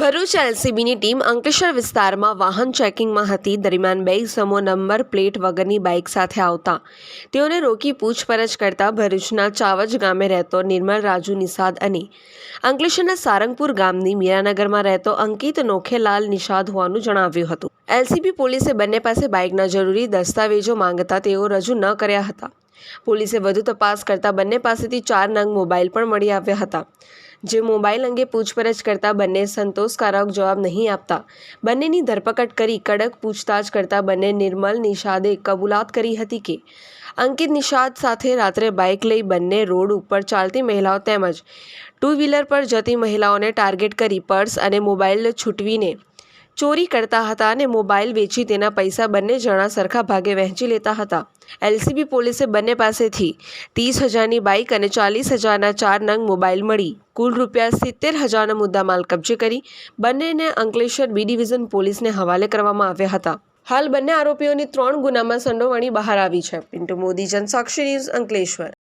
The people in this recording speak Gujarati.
ભરૂચ એલસીબીની ટીમ અંકલેશ્વર વિસ્તારમાં વાહન ચેકિંગમાં હતી. દરમિયાન બે સમો નંબર પ્લેટ વગરની બાઇક સાથે આવતા. તેઓને રોકી પૂછપરછ કરતા ભરૂચના ચાવજ ગામે રહેતો નિર્મલ રાજુ નિષાદ અને અંકલેશ્વરના સારંગપુર ગામની મીરાનગરમાં રહેતો અંકિત નોખેલાલ નિષાદ હોવાનું જણાવ્યું હતું. એલસીબી પોલીસે બંને પાસે બાઇકના જરૂરી દસ્તાવેજો માંગતા તેઓ રજૂ ન કર્યા હતા. પોલીસે વધુ તપાસ કરતા બંને પાસેથી ચાર નંગ મોબાઈલ પણ મળી આવ્યા હતા. જે મોબાઈલ અંગે પૂછપરછ કરતા બંને સંતોષકારક જવાબ નહીં આપતા. બંનેની ધરપકડ કરી કડક પૂછતાછ કરતા બંને નિર્મલ નિષાદે કબૂલાત કરી હતી કે, અંકિત નિષાદ સાથે રાત્રે બાઇક લઈ બંને રોડ ઉપર ચાલતી મહિલાઓ તેમજ ટુ વ્હીલર પર જતી મહિલાઓને ટાર્ગેટ કરી પર્સ અને મોબાઈલ છૂટવીને ચોરી કરતા હતા અને મોબાઈલ વેચી તેના પૈસા બંને જણા સરખા ભાગે વહેંચી લેતા હતા. એલસીબી પોલીસે બંને પાસેથી ત્રીસ હજારની બાઇક અને ચાલીસ હજારના ચાર નંગ મોબાઈલ મળી. કુલ રૂપિયા સિત્તેર હજારનો મુદ્દામાલ કબજે કરી બંનેને અંકલેશ્વર બી ડિવિઝન પોલીસને હવાલે કરવામાં આવ્યા હતા. હાલ બંને આરોપીઓની ત્રણ ગુનામાં સંડોવણી બહાર આવી છે. પિન્ટુ મોદી, જનસાક્ષી ન્યૂઝ અંકલેશ્વર.